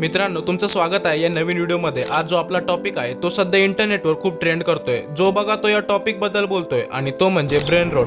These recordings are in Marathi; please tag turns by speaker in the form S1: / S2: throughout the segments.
S1: मित्रांनो तुमचं स्वागत आहे या नवीन व्हिडिओमध्ये. आज जो आपला टॉपिक आहे तो सध्या इंटरनेटवर खूप ट्रेंड करतोय. जो बघा तो या टॉपिकबद्दल बोलतोय आणि तो म्हणजे ब्रेन रोड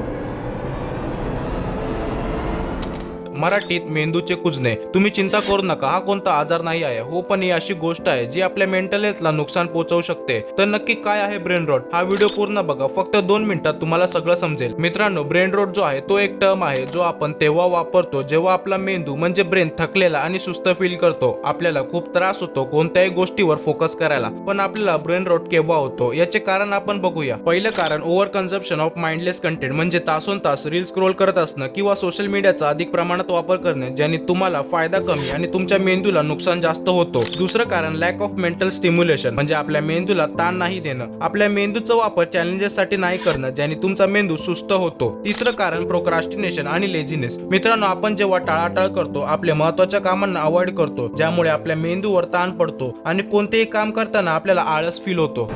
S1: मराठीत मेंदूचे कुजणे. तुम्ही चिंता करू नका हा कोणता आजार नाही आहे. हो पण ही अशी गोष्ट आहे जी आपल्या मेंटल हेल्थला नुकसान पोहोचवू शकते. तर नक्की काय आहे ब्रेन रॉट? हा व्हिडिओ पूर्ण बघा फक्त दोन मिनिटात तुम्हाला सगळं समजेल. मित्रांनो ब्रेन रॉट जो आहे तो एक टर्म आहे जो आपण तेव्हा वापरतो जेव्हा आपला मेंदू म्हणजे ब्रेन थकलेला आणि सुस्त फील करतो. आपल्याला खूप त्रास होतो कोणत्याही गोष्टीवर फोकस करायला. पण आपल्याला ब्रेन रॉट केव्हा होतो? याचे कारण आपण बघूया. पहिलं कारण over consumption of mindless content म्हणजे तासोन तास रील स्क्रोल करत असणं किंवा सोशल मीडियाचा अधिक प्रमाणात वापर करणे ज्याने तुम्हाला फायदा कमी आणि तुमच्या मेंदूला नुकसान जास्त होतो. दुसरं कारण लॅक ऑफ मेंटल स्टिम्युलेशन म्हणजे आपल्या मेंदूला ताण नाही देणं. आपल्या मेंदूचा वापर चॅलेंजेस साठी नाही करणं ज्याने तुमचा मेंदू सुस्त होतो. तिसरं कारण प्रोक्रास्टिनेशन आणि लेझीनेस मित्रांनो आपण जेव्हा टाळाटाळ करतो आपल्या महत्त्वाच्या कामांना अवॉइड करतो ज्यामुळे आपल्या मेंदूवर ताण पडतो आणि कोणतेही काम करताना आपल्याला आळस फील होतो.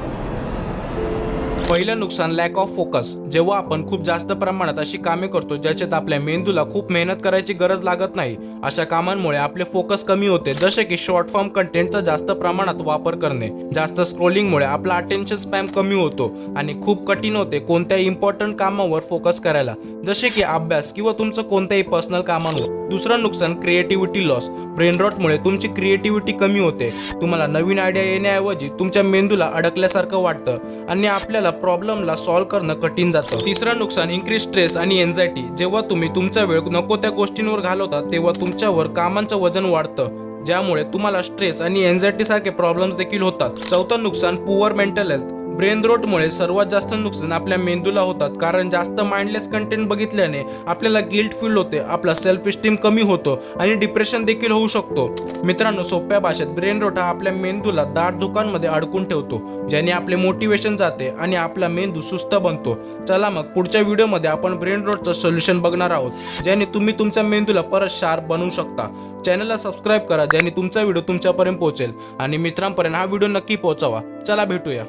S1: पहिलं नुकसान लॅक ऑफ फोकस जेव्हा आपण खूप जास्त प्रमाणात अशी कामे करतो ज्याच्यात आपल्या मेंदूला खूप मेहनत करायची गरज लागत नाही अशा कामांमुळे आपले फोकस कमी होते. जसे की शॉर्ट फॉर्म कंटेंटचा जास्त प्रमाणात वापर करणे जास्त स्क्रोलिंगमुळे आपला अटेन्शन स्पॅम कमी होतो आणि खूप कठीण होते कोणत्याही इम्पॉर्टंट कामावर फोकस करायला. जसे की अभ्यास किंवा तुमचं कोणत्याही पर्सनल कामांवर. दुसरं नुकसान क्रिएटिव्हिटी लॉस ब्रेनरॉटमुळे तुमची क्रिएटिव्हिटी कमी होते. तुम्हाला नवीन आयडिया येण्याऐवजी तुमच्या मेंदूला अडकल्यासारखं वाटतं आणि आपल्याला प्रॉब्लेमला सॉल्व्ह करणं कठीण जातं. तिसरं नुकसान इन्क्रीज स्ट्रेस आणि एन्झायटी जेव्हा तुम्ही तुमचा वेळ नको त्या गोष्टींवर घालवता तेव्हा तुमच्यावर कामांचं वजन वाढतं. ज्यामुळे तुम्हाला स्ट्रेस आणि एन्झायटी सारखे प्रॉब्लेम्स देखील होतात. चौथं नुकसान पुअर मेंटल हेल्थ ब्रेन रोटमुळे सर्वात जास्त नुकसान आपल्या मेंदूला होतात. कारण जास्त माइंडलेस कंटेंट बघितल्याने आपल्याला गिल्ट फील होते आपला सेल्फ इस्टीम कमी होतो आणि डिप्रेशन देखील होऊ शकतो. मित्रांनो सोप्या भाषेत ब्रेन रोट हा आपल्या मेंदूला दाट दुकानमध्ये अडकून ठेवतो ज्याने आपले मोटिवेशन जाते आणि आपला मेंदू सुस्त बनतो. चला मग पुढच्या व्हिडिओमध्ये आपण ब्रेन रोडचं सोल्युशन बघणार आहोत ज्याने तुम्ही तुमच्या मेंदूला परत शार्प बनवू शकता. चॅनलला सबस्क्राईब करा ज्याने तुमचा व्हिडिओ तुमच्यापर्यंत पोहोचेल. आणि मित्रांपर्यंत हा व्हिडिओ नक्की पोहोचावा. चला भेटूया.